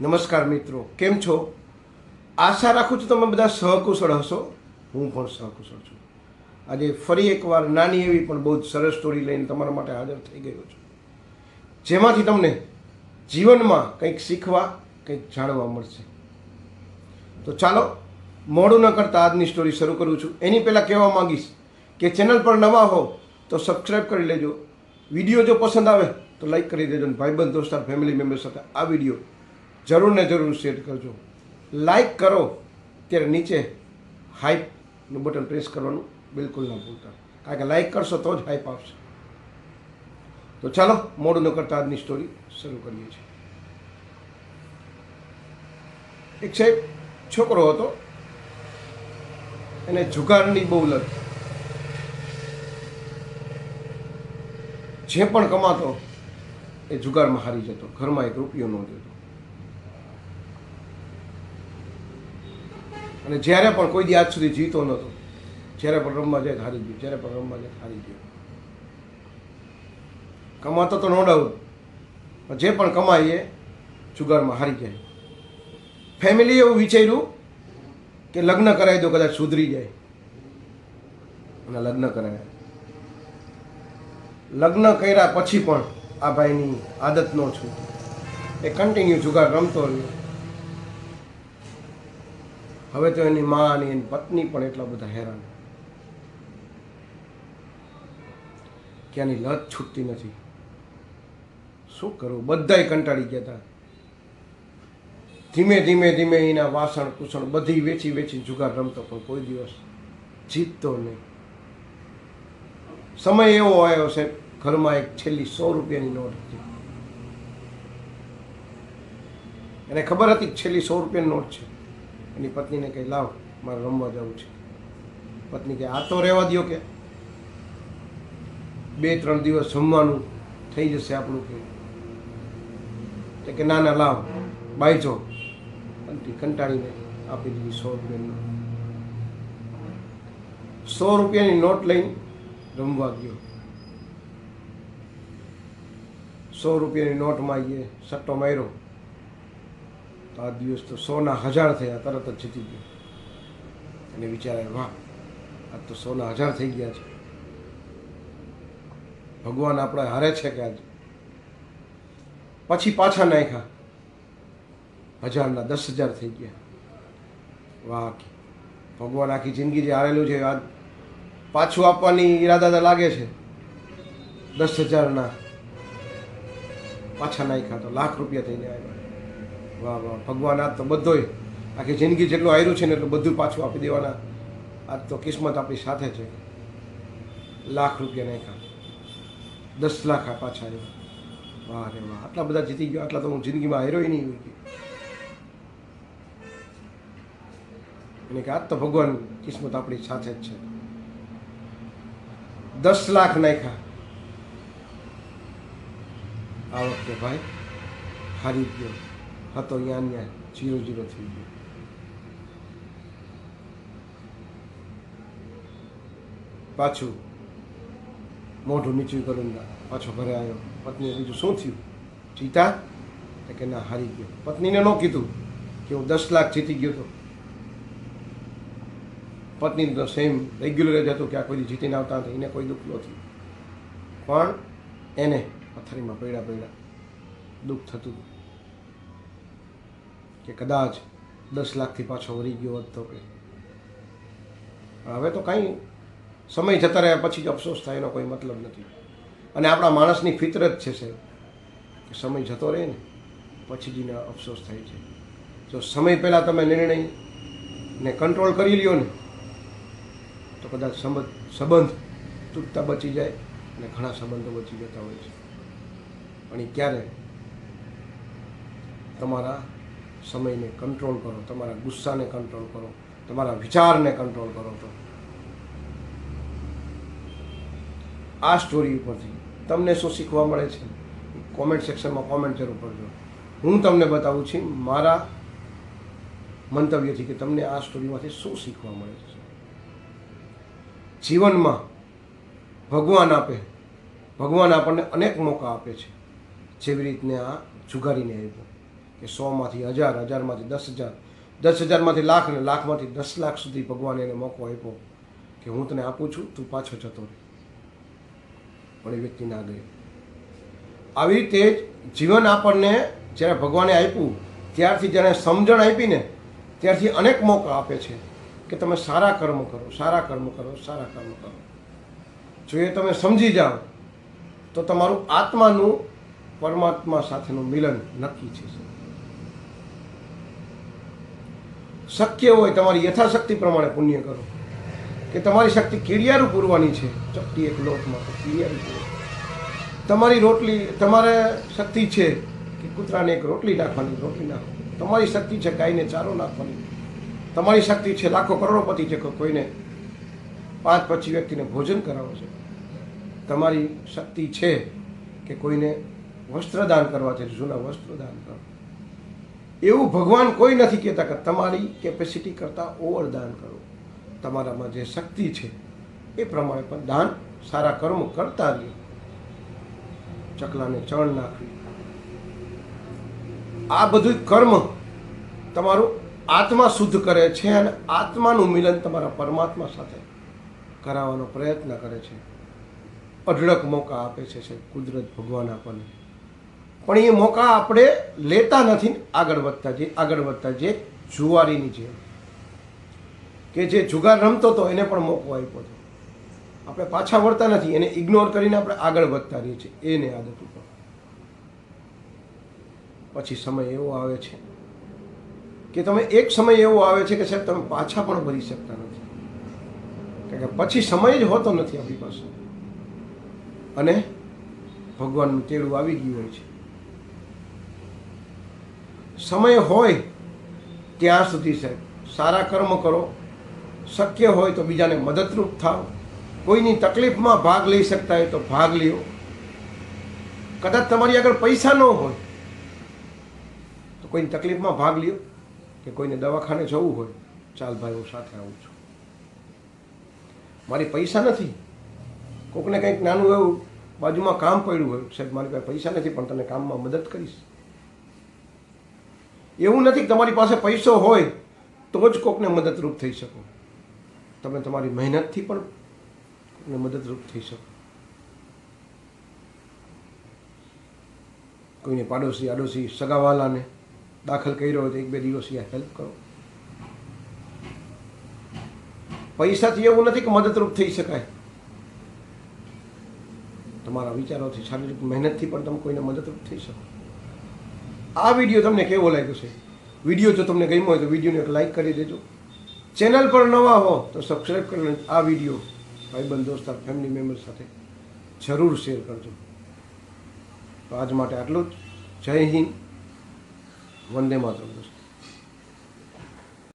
નમસ્કાર મિત્રો, કેમ છો? આશા રાખું છું તમે બધા સહકુશળ હશો. હું પણ સહકુશળ છું. આજે ફરી એકવાર નાની એવી પણ બહુ જ સરસ સ્ટોરી લઈને તમારા માટે હાજર થઈ ગયો છું. જેમાંથી તમને જીવનમાં કંઈક શીખવા, કંઈક જાણવા મળશે. તો ચાલો, મોડું ન કરતાં આજની સ્ટોરી શરૂ કરું છું. એની પહેલાં કહેવા માંગીશ કે ચેનલ પર નવા હો તો સબસ્ક્રાઈબ કરી લેજો. વીડિયો જો પસંદ આવે તો લાઈક કરી દેજો ભાઈબંધ, દોસ્તાર ફેમિલી મેમ્બર સાથે આ વીડિયો જરૂર ને જરૂર શેર કરજો. લાઈક કરો, ત્યારે નીચે હાઈપનું બટન પ્રેસ કરવાનું બિલકુલ ના ભૂલતા. કારણ કે લાઈક કરશો તો જ હાઈપ આવશે. તો ચાલો, મોડું ન કરતા આજની સ્ટોરી શરૂ કરીએ છીએ. એક સાહેબ છોકરો હતો, એને જુગારની બહુ લત. જે પણ કમાતો, એ જુગારમાં હારી જતો. ઘરમાં એક રૂપિયો ન દેતો. અને જ્યારે પણ કોઈ દી આજ સુધી જીતો નહોતો, જ્યારે પણ રમવા જાય હારી ગયો, જ્યારે પણ રમવા જાય હારી ગયો. કમાતો તો નો ડાઉટ પણ જે પણ કમાઈએ, જુગારમાં હારી જાય. ફેમિલી એવું વિચાર્યું કે લગ્ન કરાવી દો, કદાચ સુધરી જાય. અને લગ્ન કરાવ્યા. લગ્ન કર્યા પછી પણ આ ભાઈની આદત ન છું એ કન્ટિન્યુ જુગાર રમતો રહ્યો. હવે તો એની મા અને એની પત્ની પણ એટલા બધા હેરાન. કે આની લત છૂટતી નથી. શું કરવું? બધાય કંટાળી ગયા હતા ધીમે ધીમે ધીમે એના વાસણ કુસણ બધી વેચી વેચી જુગાર રમતો, પણ કોઈ દિવસ જીતતો નહીં. સમય એવો આવ્યો છે, ઘરમાં એક છેલ્લી સો રૂપિયાની નોટ હતી. એને ખબર હતી છેલ્લી સો રૂપિયાની નોટ છે. એની પત્નીને કહી, લાવ, મારે રમવા જવું છે. પત્ની કહે, આ તો રહેવા દ્યો કે. બે ત્રણ દિવસ જમવાનું થઈ જશે આપણું કે. કે, ના ના, લાવ બાયજો પત્ની કંટાળીને આપી દીધી સો રૂપિયાની સો રૂપિયાની નોટ લઈને રમવા ગયો સો રૂપિયાની નોટમાં આવીએ સટ્ટો માર્યો. તો આ દિવસ તો સોના હજાર થયા, તરત જ જીતી ગયો. અને વિચારે, વાહ, આજ તો સોના હજાર થઈ ગયા છે. ભગવાન આપણે હારે છે કે આજે? પછી પાછા નાખ્યા. હજારના દસ હજાર થઈ ગયા. વાહ ભગવાન આખી જિંદગી જે હારેલું છે, આજ પાછું આપવાની ઈરાદા લાગે છે. દસ હજારના પાછા નાખ્યા તો લાખ રૂપિયા થઈને આવ્યા. ભગવાન આજ તો બધોય આખી જિંદગી જેટલું આવ્યું છે ને એટલું બધું પાછું આપી દેવાના. આજ તો કિસ્મત આપણી સાથે છે. લાખ રૂપિયા નાખ્યા દસ લાખ આ પાછા આવ્યા વાહ રે વાહ. આટલા બધા જીતી ગયો, આટલા તો હું જિંદગીમાં હાર્યો નહીં હોય એને કે આજ તો ભગવાન કિસ્મત આપણી સાથે જ છે. દસ લાખ નાખ્યા આ વખતે ભાઈ, હારી ગયો. હતો ત્યાં ત્યાં જીરો જીરો થઈ ગયો. પાછું. મોઢું નીચું કરીને પાછો ઘરે આવ્યો. પત્નીએ બીજું શું થયું? જીતા. કે, ના, હારી ગયો. પત્નીને ન કીધું કે હું દસ લાખ જીતી ગયો તો. પત્ની તો સેમ રેગ્યુલર જ હતું કે આ કોઈ જીતીને આવતા હતા, એને કોઈ દુઃખ નથી પણ એને પથારીમાં પડ્યા પડ્યા દુઃખ થતું હતું. કે કદાચ દસ લાખથી પાછો વળી ગયો હોત તો કે. હવે તો કાંઈ સમય જતા રહ્યા પછી જ અફસોસ થાય, એનો કોઈ મતલબ નથી. અને આપણા માણસની ફિતરત છે સાહેબ સમય જતો રહે ને, પછી જ એને અફસોસ થાય છે. જો સમય પહેલાં તમે નિર્ણયને કંટ્રોલ કરી લ્યો ને, તો કદાચ સંબંધ સંબંધ તૂટતા બચી જાય અને ઘણા સંબંધો બચી જતા હોય છે. પણ એ ક્યારે? તમારા સમયને કંટ્રોલ કરો, તમારા ગુસ્સાને કંટ્રોલ કરો, તમારા વિચારને કંટ્રોલ કરો તો. આ સ્ટોરી ઉપરથી તમને શું શીખવા મળે છે? કોમેન્ટ સેક્શનમાં કોમેન્ટ જરૂર કરજો. હું તમને બતાવું છું, મારા મંતવ્યથી કે તમને આ સ્ટોરીમાંથી શું શીખવા મળે છે? જીવનમાં ભગવાન આપે, ભગવાન આપણને અનેક મોકા આપે છે. જેવી રીતને આ જુગારીને આપ્યો. કે સોમાંથી હજાર, હજારમાંથી દસ હજાર, દસ હજારમાંથી લાખ અને લાખમાંથી દસ લાખ સુધી ભગવાને એને મોકો આપ્યો કે હું તને આપું છું, તું પાછો જતો રહે. પણ એ વ્યક્તિ ના ગયો આવી રીતે જીવન આપણને જ્યારે ભગવાને આપ્યું, ત્યારથી જ્યારે સમજણ આપીને ત્યારથી અનેક મોકા આપે છે કે તમે સારા કર્મ કરો, સારા કર્મ કરો, સારા કર્મ કરો. જો એ તમે સમજી જાઓ, તો તમારું આત્માનું પરમાત્મા સાથેનું મિલન નક્કી છે શક્ય હોય તમારી યથાશક્તિ પ્રમાણે પુણ્ય કરો. કે તમારી શક્તિ કીડિયારું પૂરવાની છે. ચપટી એક લોટમાં તો કીડિયારું તમારી રોટલી, તમારે શક્તિ છે કે કૂતરાને એક રોટલી નાખવાની, રોટલી નાખો. તમારી શક્તિ છે ગાયને ચારો નાખવાની. તમારી શક્તિ છે લાખો કરોડોપતિ છે કોઈને પાંચ પછી વ્યક્તિને ભોજન કરાવો છે. તમારી શક્તિ છે કે કોઈને વસ્ત્રદાન કરવા છે, જૂના વસ્ત્રદાન કરો. એવું ભગવાન કોઈ નથી કહેતા કે તમારી કેપેસિટી કરતાં ઓવર દાન કરો. તમારામાં જે શક્તિ છે, એ પ્રમાણે પણ દાન સારા કર્મ કરતા રહ્યો ચકલાને ચણ નાખવી. આ બધું કર્મ તમારું આત્મા શુદ્ધ કરે છે અને આત્માનું મિલન તમારા પરમાત્મા સાથે કરાવવાનો પ્રયત્ન કરે છે. અઢળક મોકા આપે છે કુદરત ભગવાન આપણને પણ એ મોકા આપણે લેતા નથી આગળ વધતા જઈએ, આગળ વધતા જઈએ. જુવારીની જે કે જે જુગાર રમતો હતો એને પણ મોકો આપ્યો હતો આપણે પાછા વળતા નથી, એને ઇગ્નોર કરીને આપણે આગળ વધતા રહીએ છીએ. એને આદત ઉપર. પછી સમય એવો આવે છે કે તમે એક સમય એવો આવે છે કે સાહેબ તમે પાછા પણ ભરી શકતા નથી. કારણ કે પછી સમય જ હોતો નથી આપણી પાસે. અને ભગવાનનું તેડું આવી ગયું હોય છે. સમય હોય ત્યાં સુધી સાહેબ. સારા કર્મ કરો. શક્ય હોય તો બીજાને મદદરૂપ થાવ. કોઈની તકલીફમાં ભાગ લઈ શકતા હોય તો ભાગ લ્યો. કદાચ તમારી આગળ પૈસા ન હોય તો કોઈની તકલીફમાં ભાગ લ્યો કે કોઈને દવાખાને જવું હોય. ચાલ ભાઈ હું સાથે આવું છું. મારી પૈસા નથી. કોકને કંઈક નાનું એવું બાજુમાં કામ પડ્યું હોય, સાહેબ, મારી પાસે પૈસા નથી, પણ તને કામમાં મદદ કરીશ. એવું નથી કે તમારી પાસે પૈસો હોય તો જ કોકને મદદરૂપ થઈ શકો. તમે તમારી મહેનતથી પણ કોકને મદદરૂપ થઈ શકો. કોઈને પાડોશી, આડોશી સગાવાલાને દાખલ કર્યો હોય તો એક બે દિવસ હેલ્પ કરો. પૈસાથી એવું નથી કે મદદરૂપ થઈ શકાય. તમારા વિચારોથી, શારીરિક મહેનતથી પણ તમે કોઈને મદદરૂપ થઈ શકો. આ વીડિયો તમને કેવો લાગ્યો છે? વીડિયો જો તમને ગમ્યો હોય તો વિડીયોને એક લાઈક કરી દેજો. ચેનલ પર નવા હો તો સબસ્ક્રાઈબ કરીને આ વીડિયો ભાઈબંધ દોસ્તાર ફેમિલી મેમ્બર સાથે જરૂર શેર કરજો. તો આજ માટે આટલું જ. જય હિન્દ. વંદે માતરમ, દોસ્તો.